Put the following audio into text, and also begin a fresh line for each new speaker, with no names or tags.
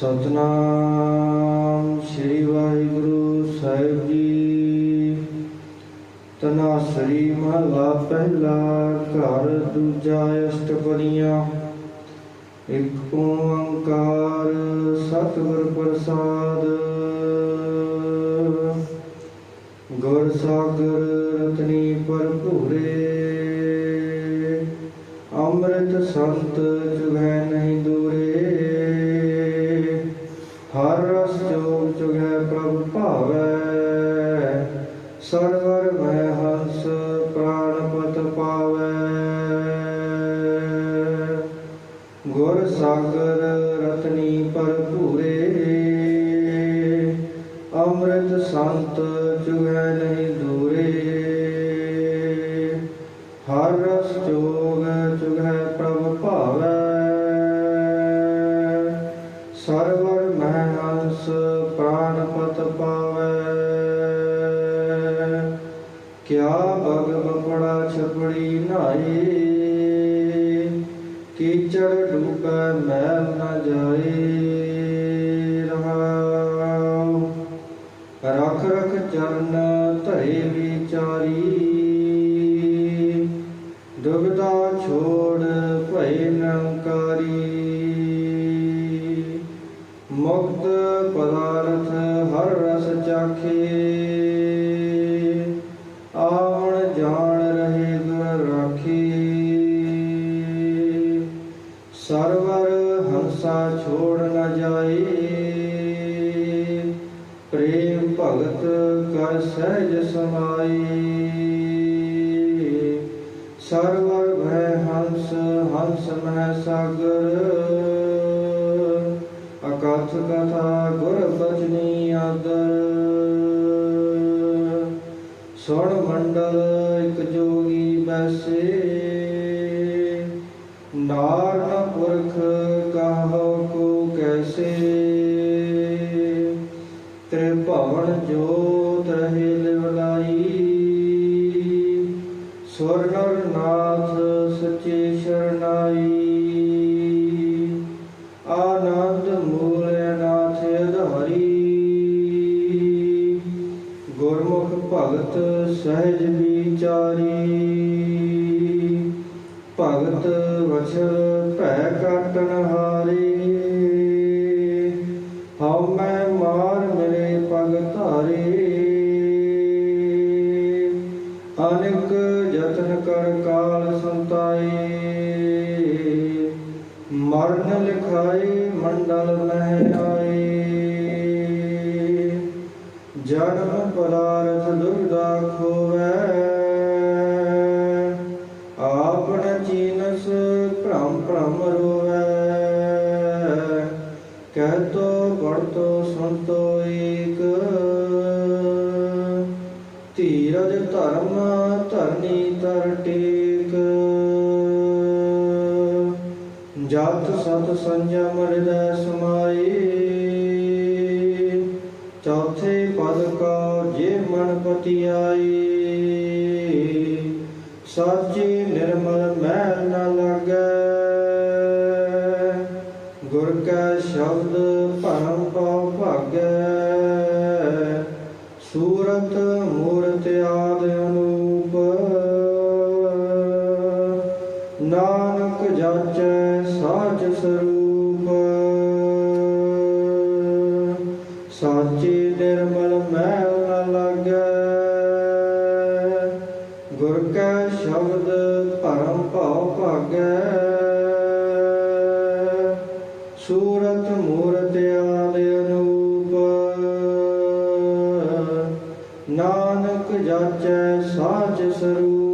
ਸਤਨਾਮ ਸ੍ਰੀ ਵਾਹਿਗੁਰੂ ਸਾਹਿਬ ਜੀ। ਤਨਾਸਰੀ ਮਹਲਾ ਪਹਿਲਾ ਘਰ ਦੂਜਾ ਅਸ਼ਟਪਦੀਆਂ ਇੱਕ ਓੰਕਾਰ ਸਤਿਗੁਰ ਪ੍ਰਸਾਦ। ਗੁਰ ਸਾਗਰ ਰਤਨੀ ਭਰਪੂਰੇ। ਅੰਮ੍ਰਿਤ ਸੰਤ ਜੁਗੈ ਭਾਵੈ। ਸਰਵਰ ਮੈਂ ਹੰਸ ਪ੍ਰਾਣਪਤ ਪਾਵੈ। ਗੁਰ ਸਾਗਰ ਰਤਨੀ ਭਰਪੂਰੇ। ਅੰਮ੍ਰਿਤ ਸੰਤ ਜੁਗੈ ਨਹੀਂ ਦੂਰੇ। ਹਰ ਰਸ ਜੋਗ ਜੁਗੈ ਪ੍ਰਭ ਭਾਵੈ। ਸਰਵਰ ਬਪੜਾ ਨਾਏ ਕੀਚੜ ਡੂਬੈ ਮੈਲ ਨ ਜਾਏ ਰਹਾਉ। ਰਖ ਰਖ ਚਰਨ ਧਰੇ ਵਿਚਾਰੀ ਦੁਬਦਾ ਛੋੜ ਭਏ ਨੰਕਾਰੀ। ਮੁਕਤ ਪਦਾਰਥ ਹਰ ਰਸ ਚਾਖੇ ਹੰਸਾ ਛੋੜ ਨਾ ਜਾਏ। ਪ੍ਰੇਮ ਭਗਤ ਕਰ ਸਹਿਜ ਸਮਾਈ ਸਰਵਰ ਭੈ ਹੰਸ ਹੰਸ ਮਹਿ ਸਾਗਰ। ਅਕਥ ਕਥਾ ਗੁਰ ਬਚਨੀ ਆਦਰ। ਸੁਣ ਮੰਡਲ ਇਕ ਜੋਗੀ ਬੈਸੇ। ਭਵਨ ਜੋਤ ਰਹੇ ਲਿਵਲਾਈ। ਸੁਰ ਨਾਥ ਸਚੇ ਸ਼ਰਨਾਈ। ਆਨੰਦ ਮੂਲ ਨਾਥ ਅਧਾਰੀ। ਗੁਰਮੁਖ ਭਗਤ ਸਹਿਜ ਵਿਚਾਰੀ। ਭਗਤ ਵਚਨ ਭੈ ਕਾਟਨ ਹਾਰੀ। ਅਨੇਕ ਯਤਨ ਕਰ ਕਾਲ ਸੰਤਾਈ। ਮਰਨ ਲਿਖਾਈ, ਮੰਡਲ ਮਹਿ ਆਈ ਜਨਮ ਪਦਾਰਥ ਦੁਰਦਾ ਖੋਵੈ। ਆਪਨ ਚੀਨਸ ਭ੍ਰਮ ਭ੍ਰਮ ਰੋਵੈ। ਕਹਿ ਤੋ ਪੜ ਤੋ ਸੁਣ ਤੋ ਏਕ ਧੀਰਜ ਧਰਮ ਧਰਨੀ ਤਰ ਟੇਕ। ਜਤ ਸਤ ਸੰਜਮ ਹਿਰਦੈ ਸਮਾਈ ਚੌਥੇ ਪਦ ਕਾ ਜੇ ਮਨ ਪਤੀ ਆਈ ਸਾਚੀ ਨਿਰਮਲ ਮੈਲ ਨ ਲੱਗੈ। ਗੁਰ ਕੈ ਸ਼ਬਦ ਭਰਮ ਪਉ ਭਾਗੈ। ਸੂਰਤ ਨਾਨਕ ਜਾਚੈ ਸਾਚ ਸਰੂਪ। ਸਾਚੀ ਨਿਰਮਲ ਮੈਲ ਨ ਲੱਗੈ। ਗੁਰ ਕੈ ਸ਼ਬਦ ਭਰਮ ਭਉ ਭਾਗੈ। ਸੂਰਤ ਮੂਰਤ ਆਦ ਅਨੂਪ। ਨਾਨਕ ਜਾਚੈ ਸਾਚ ਸਰੂਪ।